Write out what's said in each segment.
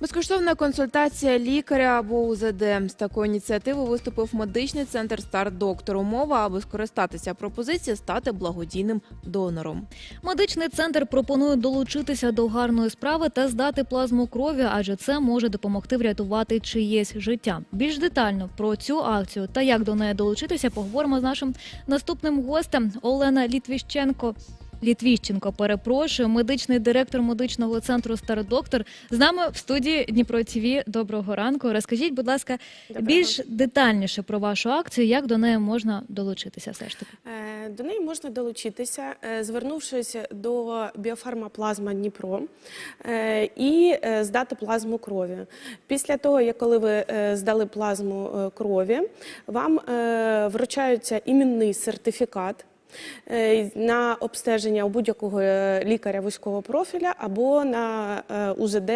Безкоштовна консультація лікаря або УЗД. З такою ініціативою виступив медичний центр Старт Доктор. Умова, аби скористатися пропозицією, стати благодійним донором. Медичний центр пропонує долучитися до гарної справи та здати плазму крові, адже це може допомогти врятувати чиєсь життя. Більш детально про цю акцію та як до неї долучитися, поговоримо з нашим наступним гостем Олена Літвіщенко. Літвіщенко, перепрошую, медичний директор медичного центру Стародоктор. З нами в студії Дніпро ТВ. Доброго ранку. Розкажіть, будь ласка, більш детальніше про вашу акцію, як до неї можна долучитися все ж таки. Е, До неї можна долучитися, е, звернувшись до біофарма Плазма Дніпро е, і здати плазму крові. Після того, як коли ви здали плазму крові, вам вручається іменний сертифікат. Е, На обстеження у будь-якого е, лікаря вузького профіля або на е, УЗД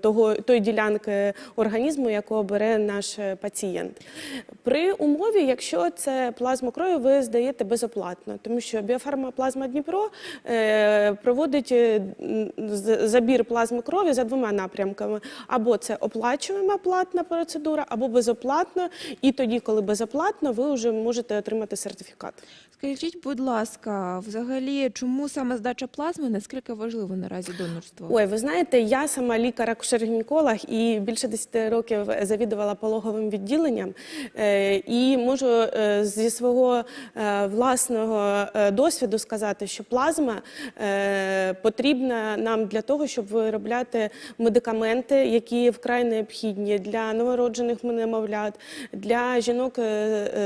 того, тої ділянки організму, яку бере наш е, пацієнт. При умові, якщо це плазму крові, ви здаєте безоплатно, тому що біофарма плазма Дніпро е, проводить е, забір плазми крові за двома напрямками: або це оплачуєма платна процедура, або безоплатно. І тоді, коли безоплатно, ви вже можете отримати сертифікат. Скажіть, будь ласка, взагалі, чому саме здача плазми наскільки важливо наразі донорство? Ой, ви знаєте, я сама лікар-акушер-гінеколог і більше 10 років завідувала пологовим відділенням. Е, І можу е, зі свого е, власного досвіду сказати, що плазма потрібна нам для того, щоб виробляти медикаменти, які вкрай необхідні для новороджених немовлят, для жінок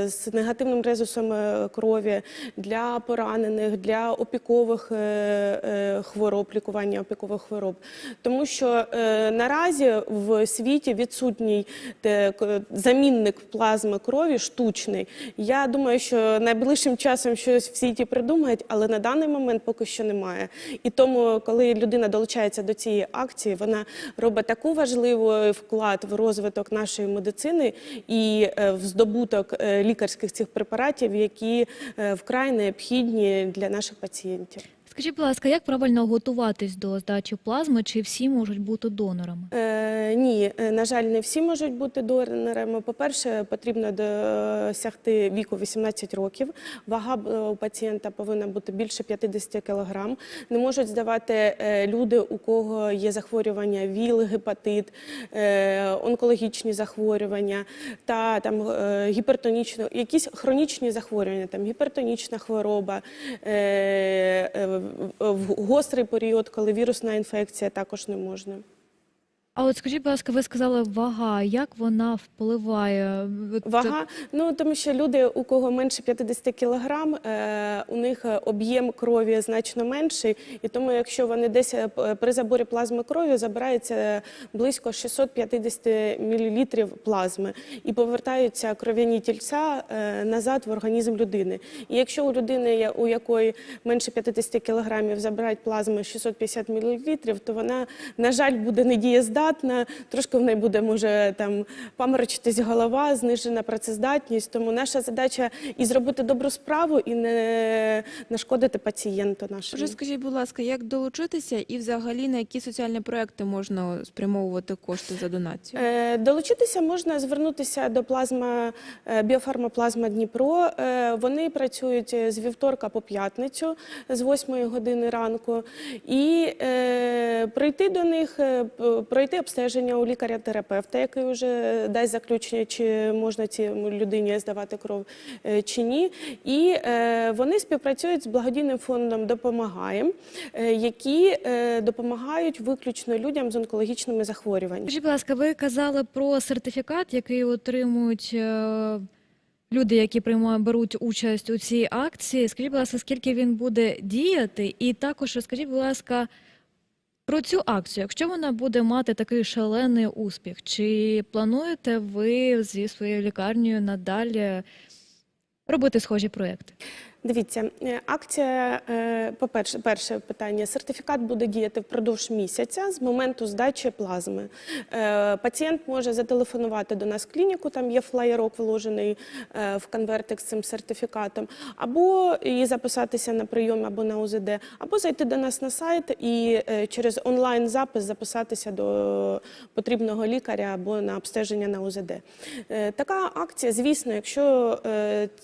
з негативним резусом крові, для поранених, для опікових е, е, хвороб, лікування опікових хвороб. Тому що е, наразі в світі відсутній замінник плазми крові штучний. Я думаю, що найближчим часом щось в світі придумають, але на даний момент поки що немає. І тому, коли людина долучається до цієї акції, вона робить таку важливий вклад в розвиток нашої медицини і в здобуток лікарських цих препаратів, які вкрай необхідні для наших пацієнтів. Скажіть, будь ласка, як правильно готуватись до здачі плазми? Чи всі можуть бути донорами? Е, ні, е, на жаль, не всі можуть бути донорами. По-перше, потрібно досягти віку 18 років. Вага е, у пацієнта повинна бути більше 50 кг. Не можуть здавати е, люди, у кого є захворювання ВІЛ, гепатит, онкологічні захворювання та там гіпертонічно, якісь хронічні захворювання, там гіпертонічна хвороба, в- гострий період, коли вірусна інфекція, також не можна. А от скажіть, будь ласка, ви сказали вага, як вона впливає? Вага, ну тому що люди, у кого менше 50 кілограм, е, у них е, об'єм крові значно менший, і тому, якщо вони десь е, при заборі плазми крові забирається близько 650 мл плазми і повертаються кров'яні тільця назад в організм людини. І якщо у людини, у якої менше 50 кілограмів забирають плазми 650 мл, то вона, на жаль, буде недієздатна, трошки в неї буде може там паморочитись голова, знижена працездатність. Тому наша задача і зробити добру справу, і не нашкодити пацієнту нашому. Вже скажіть, будь ласка, як долучитися і взагалі на які соціальні проекти можна спрямовувати кошти за донацію? Е, Долучитися можна звернутися до плазма е, біофарма Плазма Дніпро. Е, Вони працюють з вівторка по п'ятницю з 8 години ранку, і е, прийти до них, е, п- пройти обстеження у лікаря-терапевта, який вже дасть заключення, чи можна цій людині здавати кров е, чи ні. І е, вони співпрацюють з благодійним фондом Допомагаємо, е, які е, допомагають виключно людям з онкологічними захворюваннями. Скажіть, будь ласка, ви казали про сертифікат, який отримують е, люди, які приймають беруть участь у цій акції. Скажіть, будь ласка, скільки він буде діяти? І також розкажіть, будь ласка, про цю акцію. Якщо вона буде мати такий шалений успіх, чи плануєте ви зі своєю лікарнею надалі робити схожі проекти? Дивіться, е, акція, е, по-перше, перше питання. Сертифікат буде діяти впродовж місяця з моменту здачі плазми. Е, Пацієнт може зателефонувати до нас в клініку, там є флаєрок вложений в конвертик з цим сертифікатом, або і записатися на прийом або на УЗД, або зайти до нас на сайт і через онлайн-запис записатися до потрібного лікаря або на обстеження на УЗД. Така акція, звісно, якщо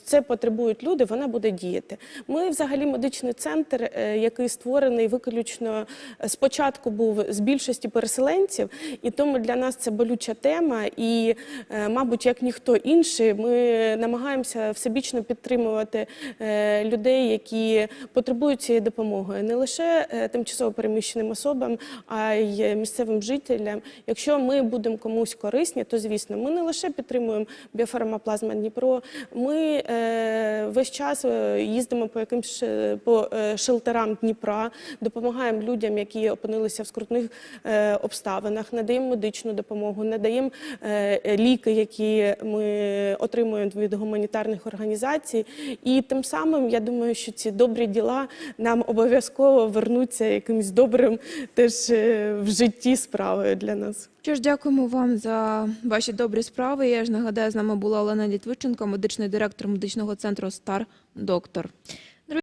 це потребують люди, вона буде діяти. Ми, взагалі, медичний центр, е, який створений виключно е, спочатку був з більшості переселенців, і тому для нас це болюча тема. І, е, мабуть, як ніхто інший, ми намагаємося всебічно підтримувати людей, які потребують цієї допомоги, не лише тимчасово переміщеним особам, а й місцевим жителям. Якщо ми будемо комусь корисні, то звісно, ми не лише підтримуємо біофармаплазма Дніпро, ми весь час їздимо по якимсь по е, шелтерам Дніпра, допомагаємо людям, які опинилися в скрутних е, обставинах, надаємо медичну допомогу, надаємо е, ліки, які ми отримуємо від гуманітарних організацій. І тим самим я думаю, що ці добрі діла нам обов'язково вернуться якимось добрим теж е, в житті справою для нас. Що ж, дякуємо вам за ваші добрі справи. Я ж нагадаю, з нами була Олена Літвиченко, медичний директор медичного центру Стар Доктор.